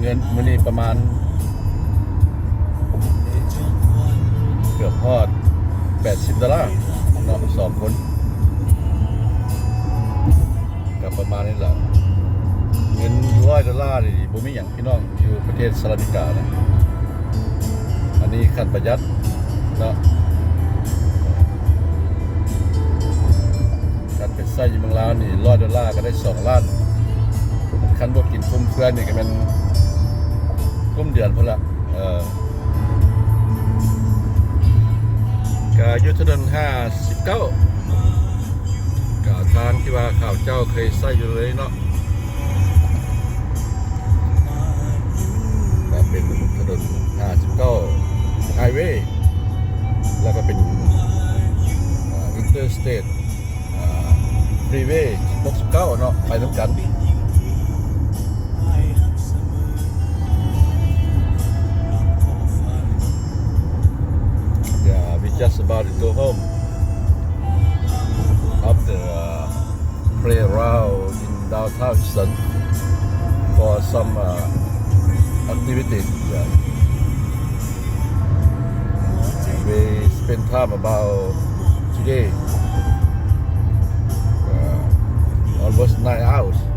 เงินมื้อนี้ประมาณ เกือบฮอด 80ดอลลาร์เนาะสองคนกับประมาณนี้แหละเงินร้อยดอลลาร์นี่บ่มีหยังพี่น้องอยู่ประเทศสหรัฐอเมริกานะอันนี้ขั้นประหยัดเนาะการไปใส่อยู่เมืองลาวนี่ร้อยดอลลาร์ก็ได้สองล้านคันบ่กินคุ้มเพื่อนนี่ก็แมัน กุ้มเดือนพุ่นละเออกายุทธดลห้าสิบเก้ากาทางที่ว่าข่าวเจ้าเคยใส่อยู่เลยเนาะก็เป็นถนนห้าสิบเก้าไฮเวย์แล้วก็เป็นอินเตอร์สเตทฟรีเวย์หกสิบเก้าเนาะไปน้ำกัน just about to go home after uh, play around in downtown Houston for some uh, activity. Yeah. We spend time about today uh, almost nine hours.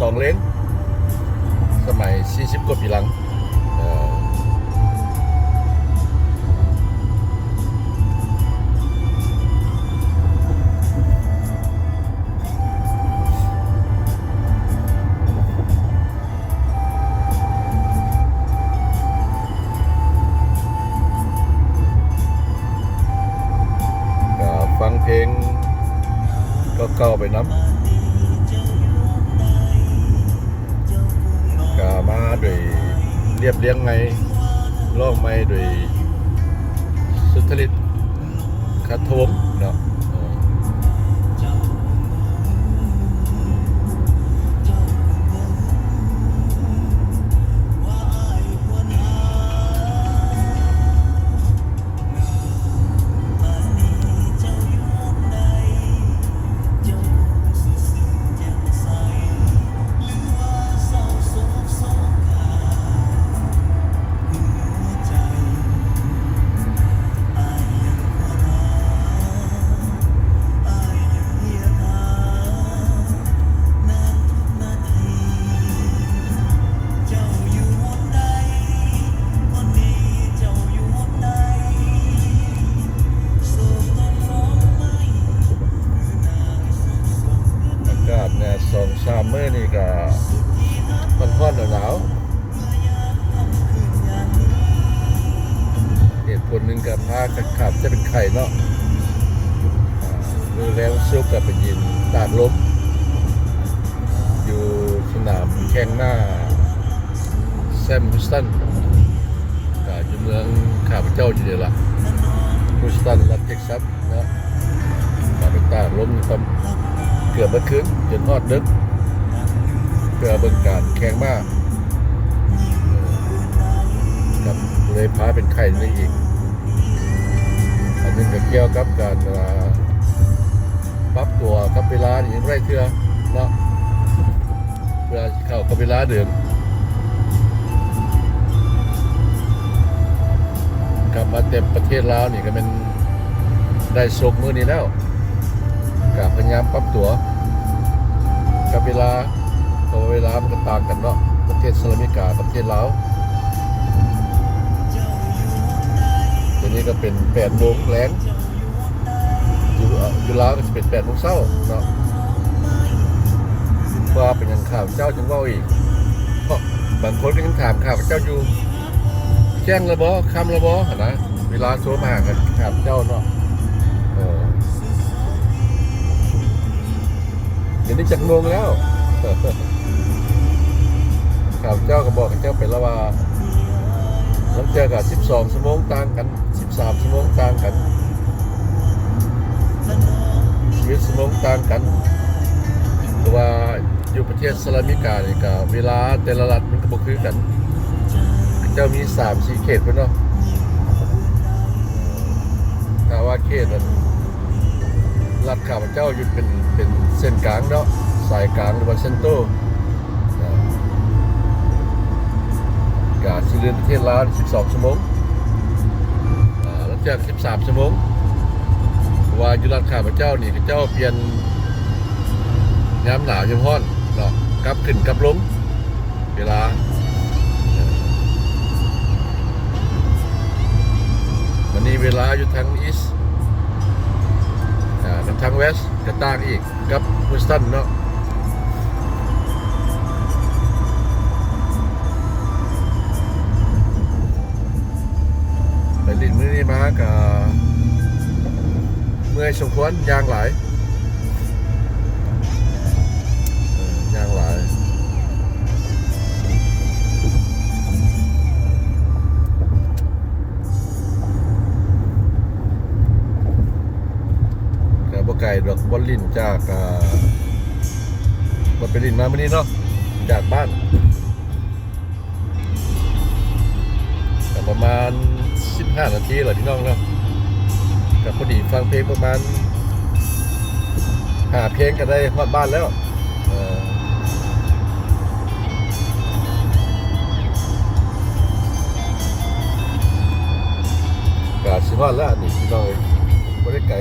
สองเลนสมัย 40 กว่าปีหลังฟังเพลงก็เก่าไปน้ำ สามมื้อนี่ก็มันค่อนหนาวเหตุผลหนึ่งกับพาขับจะเป็นไข่เนาะมือแล้วซุกกับเป็นยินตากลมอยู่สนามแข่งหน้าแซมฮุสตันก็อยู่เมืองข้าพเจ้าอยู่เดียวละฮุสตันรัฐเท็กซัสนะข้าพเจ้าล้มความเกือบเมื่อคืนจนฮอดดึก เพื่อเบิ่งการแข่งมาเออครับเลยพาเป็นไข่นี่อีก อันนี้ก็เกี่ยวกับการเวลาปรับตัวกับเวลานี่างไรเทื่อเนาะเวลาเข้ากับเวลาเดิมกลับมาเต็มประเทศลาวนี่ก็เป็นได้สกมือนี้แล้วกับพยายามปรับตัวกับเวลา เพราะว่าเวลามันก็ต่างกันเนาะประเทศสหรัฐอเมริกากับประเทศลาวทีนี้ก็เป็นแปดโมงแรงอยู่อยู่ลาวก็จะเป็นแปดโมงเช้าเนาะว่าเป็นยังข่าวเจ้าจังว่าอีกเพราะบางคนก็ยังถามข่าวเจ้าอยู่แจ้งระบอคำระบอนะเวลาโทรมากันข่าวเจ้าเนาะเออเดี๋ยวนี้จักโมงแล้ว ข่าวเจ้าก็บอกกับเจ้าไปแล้วว่าหลังจากับ12ชั่วโมงต่างกัน13ชั่วโมงต่างกันชีวิตชั่วโมงต่างกันเพราะว่าอยู่ประเทศสหรัฐอเมริกาเนี่ยก็เวลาแต่ละรัฐมันก็บ่คือกัน เจ้ามี3 4เขตเพิ่นเนาะถ้าว่าเขตนั้นรัฐข้าพเจ้าอยู่เป็นเป็นเส้นกลางเนาะสายกลางหรือว่าเซนโต กาสิเรือนประเทศลาว12 ชั่วโมงอ่าหลังจาก 13 ชั่วโมงว่ายู่ร้านข้าพระเจ้านี่เขาเจ้าเปลี่ยนยามหนาวยามร้อนเนาะกลับขึ้นกลับลงเวลา วันนี้เวลาอยู่ทางอีสอ่าทางเวสต์ก็ต่างอีกกับฮุสตันเนาะ ไปลินมือนี้มากับเมื่อยสมควรยางหลายยางหลายกับบไก่ดอกบอลลินจากบอลไปลินมาเมื่อนี้เนาะจากบ้าน 15นาทีเหรอพี่น้องเนาะกับพอดีฟังเพลงประมาณหาเพลงก็ได้ฮอดบ้านแล้วก็สิฮอดแล้วนี่พี่น้องเอ้ยบ่ได้ไกล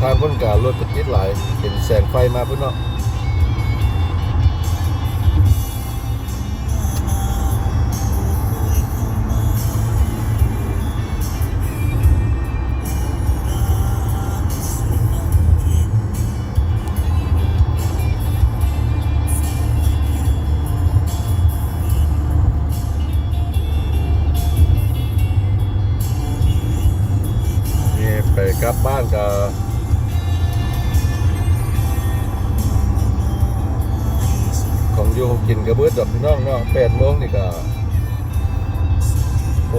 ทางคนการถกระติดหลายเห็นแสงไฟมาพุ่นเนาะ แปดโมงนี่ก็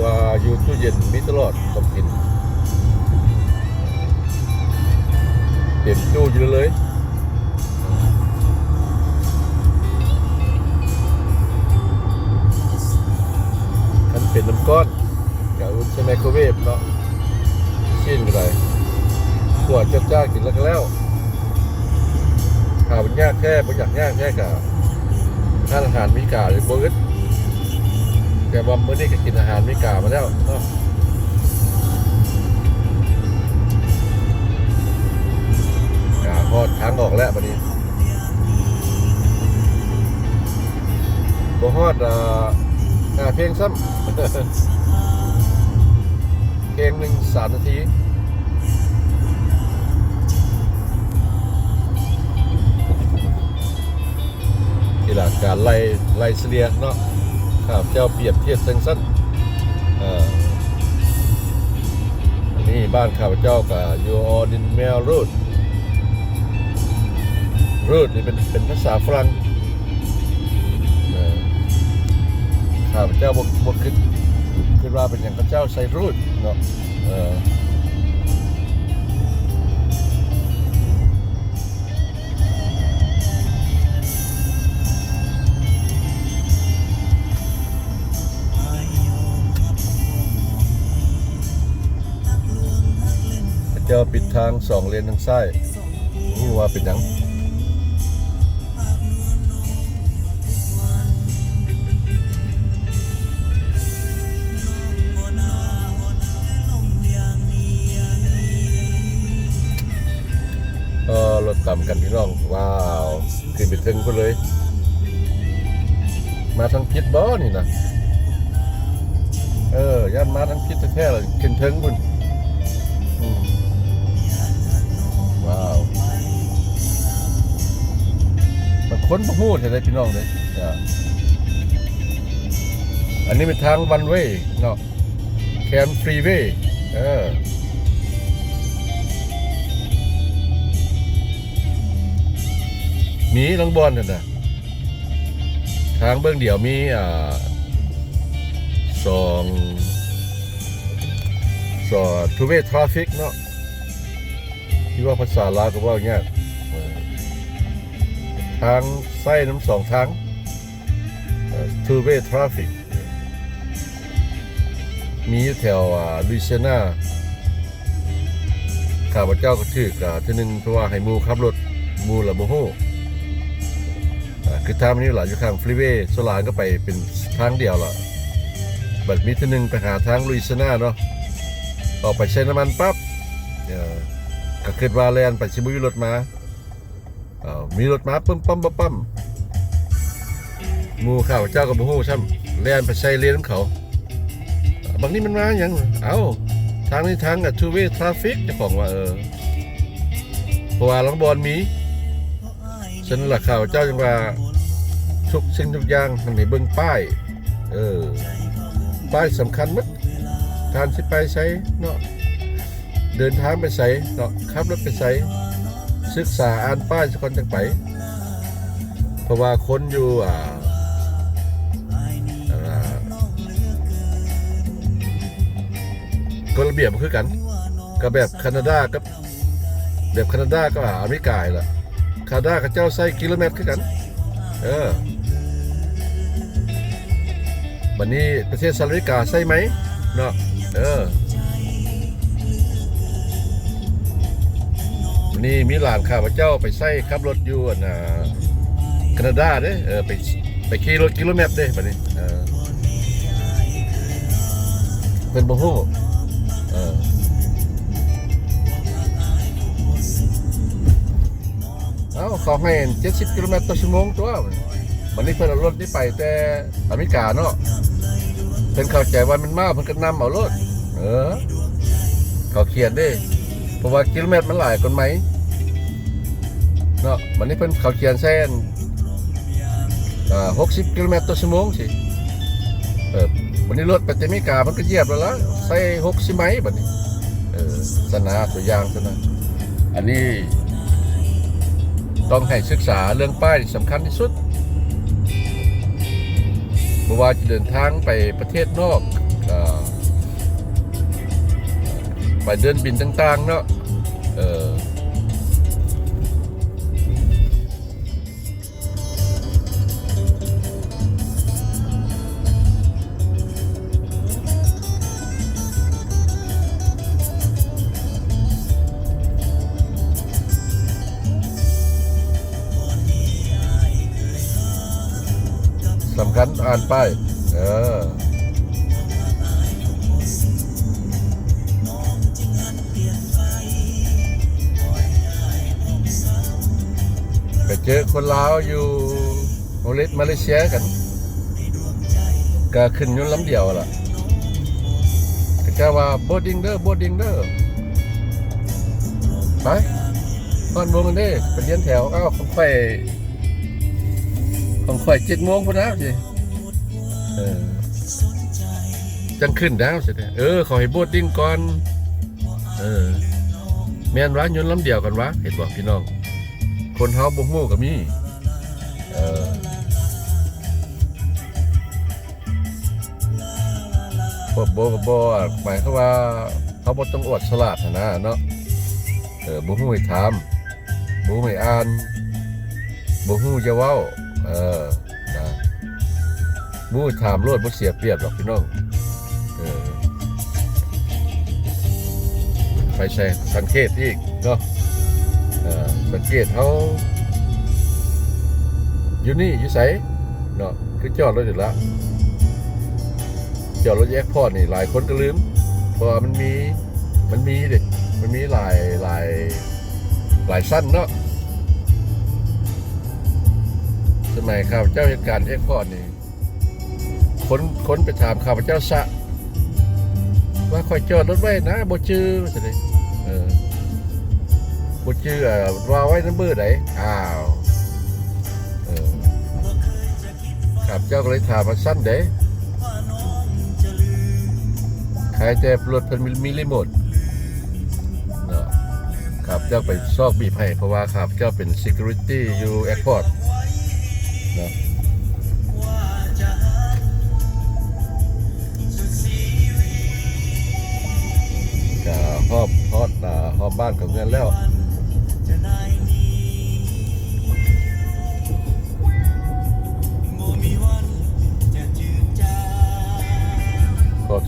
ว่าอยู่ตู้เย็นมีตลอดต้องกินเต็มตู้อยู่เลยคันเป็นน้ำก้อนกับอุ่นใช้ไมโครเวฟเนาะชิ้นก็ได้ขวดจ้าจ้ากินแล้วก็แล้วข่าวมันยากแค่ประหยัดยากแค่กับ ทานอาหารมีกาหรือเบิร์ดแต่ว่าเมื่อนี้ก็กินอาหารมีกามาแล้วเนาะกาพอดทางออกแล้วบัดนี้บ่ฮอดอ่าเพลงซ้ำเพลงหนึ่งสามนาที ที่หลัการไล่ไล่เสลียเนาะข้าพเจ้าเปรียบเทียบสั้นๆเอ่ออันนี้บ้านข้าพเจ้ากับยูออดินแมวรูดรูดนี่เป็นเป็นภาษาฝรั่งข้าพเจ้าบอกบอกคิดคิดว่าเป็นอย่างข้าเจ้าใส่รูดเนาะ ทางสองเลนทางซ้ายรู้ว่าเป็นหยังเออรถต่ำกันพี่น้อง ว้าวขึ้นไปถึงก็เลย มาทางพิษบ่นี่นะเออย่านมาทางพิษแท้ๆเลยขึ้นถึงคุณ คนประมูดเห็นไหมพี่น้องเลยอันนี้เป็นทางวันเวยเนาะแคนฟรีเวย์เออมีลังบอลน่ะนะทางเบื้องเดียวมีอ่าสองสองทูเวทราฟิกเนาะที่ว่าภาษาลาวก็ว่าอย่างเงี้ย ทางไส้น้ำสองทางทูเวทราฟิกมีอยู่แถวลุยเซนาข้าพเจ้าก็ถือกอ่าที่หนึ่งเพราะว่าให้มูขับรถมูละโมโหคือทางนี้หล่ะอยู่ข้างฟรีเวย์โซลานก็ไปเป็นทางเดียวละบัดมีทีหนึงไปหาทางลุยสนาเนาะออกไปใช้น้ำมันปั๊บเอ่อก็คิดว่าแลนไปชิบุยรถมา มีรถมาปั๊มปั๊มปั๊มปั๊มมูข้าวเจ้ากับมูฮู้ช่ำแลนไปใช้เลนของเขา บางนี้มันมาอย่างเอ้า ทางนี้ทางกับทูเวย์ทราฟิกจ้าของว่าเออเพราะว่าลังบอลมีฉันหลักข่าวเจ้าจังว่าทุกสิ่งทุกอย่างทางไหนเบิ่งป้าย เออ ป้ายสำคัญมัดการสิไปใช้เนาะเดินทางไปใส่เนาะขับรถไปใส่ ศึกษาอ่านป้ายสักคนจังไป เพราะว่าคนอยู่อ่าอ่าก็ระเบียบมันคือกันก็แบบแคนาดากับแบบแคนาดาก็อเมริกาแหละคนาดากับเจ้าไส้กิโลเมตรคือกัน เออวันนี้ประเทศสหรัฐอเมริกาใช่ไหมเนาะเออ นี้มีหลานข้าพเจ้าไปใส่ขับรถอยู่นะแคนาดาเด้เออไปไปขี่รถกิโลเมตรเด้บัดนี้เออเป็นบ่ฮู้เออเอ้าเขาให้70กิโลเมตรต่อชั่วโมงตัววันนี้เพิ่นเอารถนี้ไปแต่อเมริกาเนาะเพิ่นเข้าใจว่ามันมาเพิ่นก็นำเอารถเออเขาเขียนด้ เพราะว่ากิโลเมตรมันหลายกว่าไหมเนาะวันนี้เพิ่นเขาเขียนแซ่นอ่า60กิโลเมตรต่อชั่วโมงสิเออวันนี้รถไปแต่อเมริกามันก็เหยียบแล้วล่ะใส่60ไหมบัดนี้เออสนาตัวอย่างซะนะอันนี้ต้องให้ศึกษาเรื่องป้ายที่สำคัญที่สุดเพราะว่าจะเดินทางไปประเทศนอก ไปเดินบินต่าง ๆ เนาะเออสำคัญอ่านป้ายเออ เจอคนลาวอยู่มาเลมาเลเซียกันก็ขึ้นยุ่นลำเดียวล่ะก็จะว่าโบดิ้งเด้อโบดิ้งเด้อไปตอนวงกันเด้ไปเรียนแถวอ้าวของไฟของไฟเจ็ดโมงพอนะสิเออจังขึ้นแล้วสิเออขอให้โบดิ้งก่อน เออแม่นร้านยนต์ลำเดียวกันวะเห็นบอกพี่น้อง คนเฮาบ่ฮู้ก็มีเออบ่บ่บ่หมายควาว่าเขาบ่ต้องอวดฉลาดนะเนาะเออบ่ฮู้ให้ถามบ่ฮู้ให้อ่านบ่ฮู้จะเว้า เออนะบ่ฮู้ถามโลดบ่เสียเปรียบหรอกพี่น้องเออไปใช้สังเกตอีกเนาะ สังเกตเขาอยู่นี่อยู่ไสเนาะคือจอดรถอยู่ล้วจอดรถแยกพอดนี่หลายคนก็ลืมเพราะมันมีมันมีเด็กมันมีหลายหลายหลายสั้นเนาะสมัยข้าพเจ้าเหตุการณ์แยกพอดนี่คนคนไปถามข้าพเจ้าสะว่าคอยจอดรถไว้นะบ่ชื่อว่าจเออ กูชื่อเอ่อว่าไว้น้ำมือไหนอ้าวเออขับเจ้าก็เลยถามมาสั้นเด้ใครแต่รถเพิ่นมีมีรีโมทเนาะขับเจ้าไปซอกบีบให้เพราะว่าขับเจ้าเป็น security อยู่ airport เนาะก็ฮอบฮอดอ่าฮอบบ้านของเงินแล้ว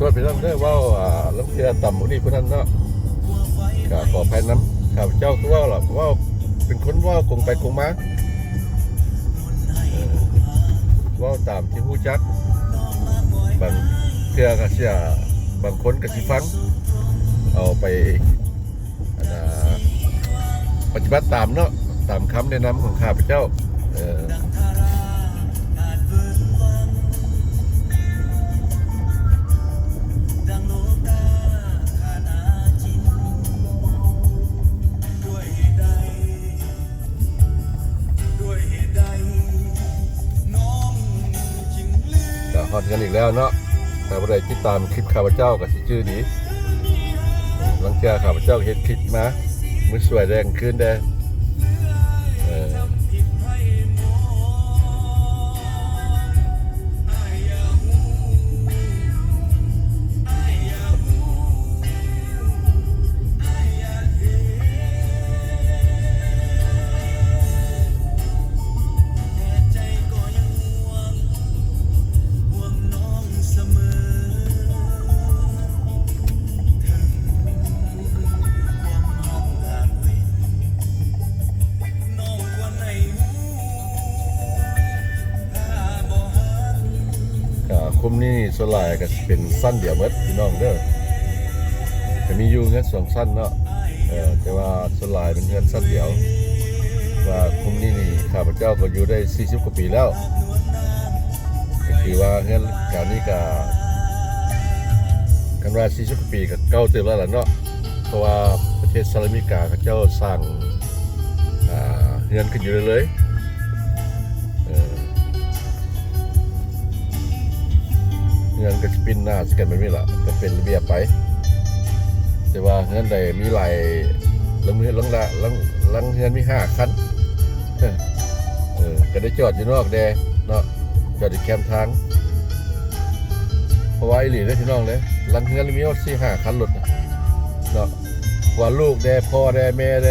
ขอโทษพี่นเด้อว่าอ่าลังเทือต่ำบุนี่พวกนั้นเนาะก็ขอภัยน้ำข้าพเจ้าคือว่าหรอกว่าเป็นคนว่ากงไปกงมาว่าตามที่ผู้จักบางเทือก็เสียบางคนก็สิฟัง เอาไปปฏิบัติตามเนาะตามคำแนะนำของข้าพเจ้า เออ ฮอดกันอีกแล้วเนาะแต่บ่ได้ติดตามคลิปข้าพเจ้ากับสิชื่อดีหลังจากข้าพเจ้าเฮ็ดคลิปมามือสวยแดงขึ้นแดง หลายก็เป็นสั้นเดียวมดพี่น้องเด้อก็มีอยู่เงินสองสั้นเนาะเออแต่ว่าสวนหลายเป็นเงินสั้นเดียว ว่าคุ้มนี่นี่ข้าพเจ้าก็อยู่ได้40กว่าปีแล้วก็คือว่าเงินแถวนี้ก็กันว่า40กว่าปีก็เก่าเติมแล้วล่ะเนาะเพราะว่าประเทศสหรัฐอเมริกาเขาเจ้าสร้างอ่าเงินขึ้นอยู่เรื่อยๆ เงินก็จะปินหน้าสกันไม่มีละก็เป็นระเบียบไป แต่ว่าเงินใดมีหลายลังมือลังละลังลังเงินมีห้าคันเออก็ได้จอดอยู่นอกแดเนาะจอดอยู่แคมป์ทางเพราะว่าไอหลีได้อพี่น้องเลยลังเงินมีว่าสี่ห้าคันรถเนาะว่าลูกแดพ่อแดแม่แด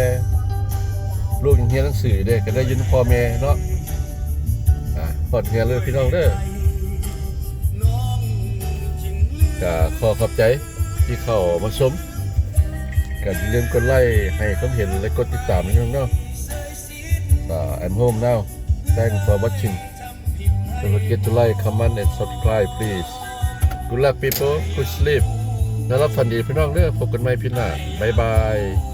ลูกยังเรียนหนังสือเด้ก็ได้ยินพ่อแม่เนาะอะพอดเงินเลยพี่น้องเด้อ ก็ขอขอบใจที่เข้ามาชมก็อย่าลืมกดไลค์ให้ความเห็นและกดติดตามให้น้องเนาะก็ I'm home now thanks for watching don't forget to like comment and subscribe please good luck people good sleep นอนรับฝันดีพี่น้องเด้อพบกันใหม่พี่หน้าบ๊ายบาย